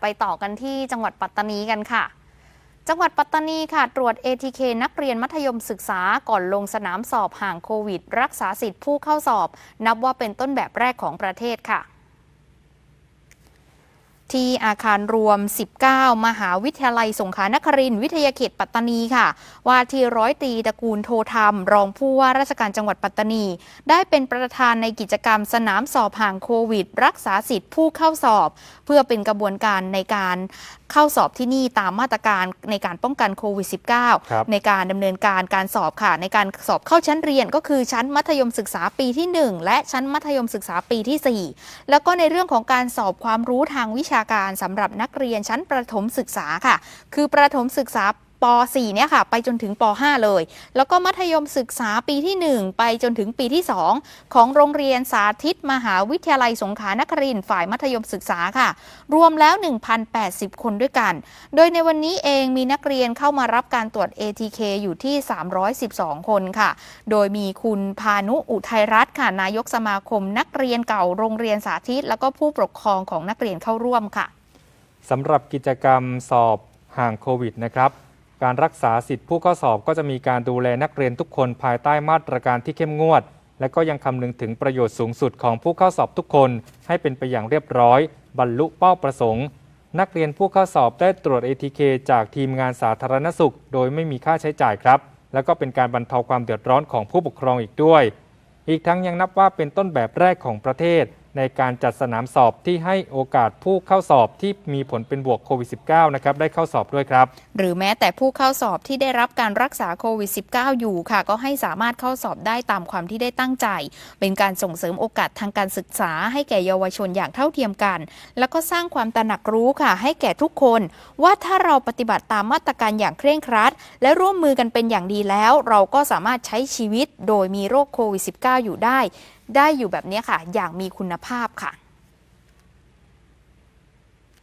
ไปต่อกันที่จังหวัดปัตตานีกันค่ะ จังหวัดปัตตานีค่ะ ตรวจ ATK นักเรียนมัธยมศึกษาก่อนลงสนามสอบห่างโควิด รักษาสิทธิ์ผู้เข้าสอบ นับว่าเป็นต้นแบบแรกของประเทศค่ะ ที่อาคารรวม 19 มหาวิทยาลัยสงขลานครินทร์วิทยาเขตปัตตานีค่ะ ว่าที่ร้อยตรีตระกูลโทธรรม รองผู้ว่าราชการจังหวัดปัตตานี ได้เป็นประธานในกิจกรรมสนามสอบห่างโควิด รักษาสิทธิ์ผู้เข้าสอบ เพื่อเป็นกระบวนการในการเข้าสอบที่นี่ตามมาตรการในการป้องกันโควิดครับ -19 ในการดำเนินการการสอบค่ะ ในการสอบเข้าชั้นเรียนก็คือชั้นมัธยมศึกษาปีที่ 1 และชั้นมัธยมศึกษาปีที่ 4 แล้วก็ในเรื่องของการสอบความรู้ทางวิชาการสำหรับนักเรียนชั้นประถมศึกษาค่ะ คือประถมศึกษา ป .4 เนี่ยค่ะไปจนถึงป .5 เลย แล้วก็มัธยมศึกษาปีที่ 1 ไปจนถึงปีที่ 2 ของโรงเรียนสาธิตมหาวิทยาลัยสงขลานครินฝ่ายมัธยมศึกษาค่ะ รวมแล้ว 1,080 คนด้วยกัน โดยในวันนี้เองมีนักเรียนเข้ามารับการตรวจ ATK อยู่ที่ 312 คนค่ะ โดยมีคุณพานุอุทัยรัตน์ค่ะนายกสมาคมนักเรียนเก่าโรงเรียนสาธิต แล้วก็ผู้ปกครองของนักเรียนเข้าร่วมค่ะสำหรับกิจกรรมสอบห่างโควิดนะครับ การรักษาสิทธิผู้เข้าสอบก็จะมีการดูแลนักเรียนทุกคนภายใต้มาตรการที่เข้มงวด และก็ยังคำนึงถึงประโยชน์สูงสุดของผู้เข้าสอบทุกคน ให้เป็นไปอย่างเรียบร้อย บรรลุเป้าประสงค์ นักเรียนผู้เข้าสอบได้ตรวจ ATK จากทีมงานสาธารณสุข โดยไม่มีค่าใช้จ่ายครับ แล้วก็เป็นการบรรเทาความเดือดร้อนของผู้ปกครองอีกด้วย อีกทั้งยังนับว่าเป็นต้นแบบแรกของประเทศ ในการจัดสนามสอบที่ให้โอกาสผู้เข้าสอบที่มีผลเป็นบวกโควิด -19 นะครับได้เข้าสอบด้วยครับ หรือแม้แต่ผู้เข้าสอบที่ได้รับการรักษาโควิด -19 อยู่ค่ะ ก็ให้สามารถเข้าสอบได้ตามความที่ได้ตั้งใจ เป็นการส่งเสริมโอกาสทางการศึกษา ให้แก่เยาวชนอย่างเท่าเทียมกัน แล้วก็สร้างความตระหนักรู้ค่ะ ให้แก่ทุกคน ว่าถ้าเราปฏิบัติตามมาตรการอย่างเคร่งครัด และร่วมมือกันเป็นอย่างดีแล้ว เราก็สามารถใช้ชีวิตโดยมีโรคโควิด -19 อยู่ได้ ได้อยู่แบบนี้ค่ะ อย่างมีคุณภาพค่ะ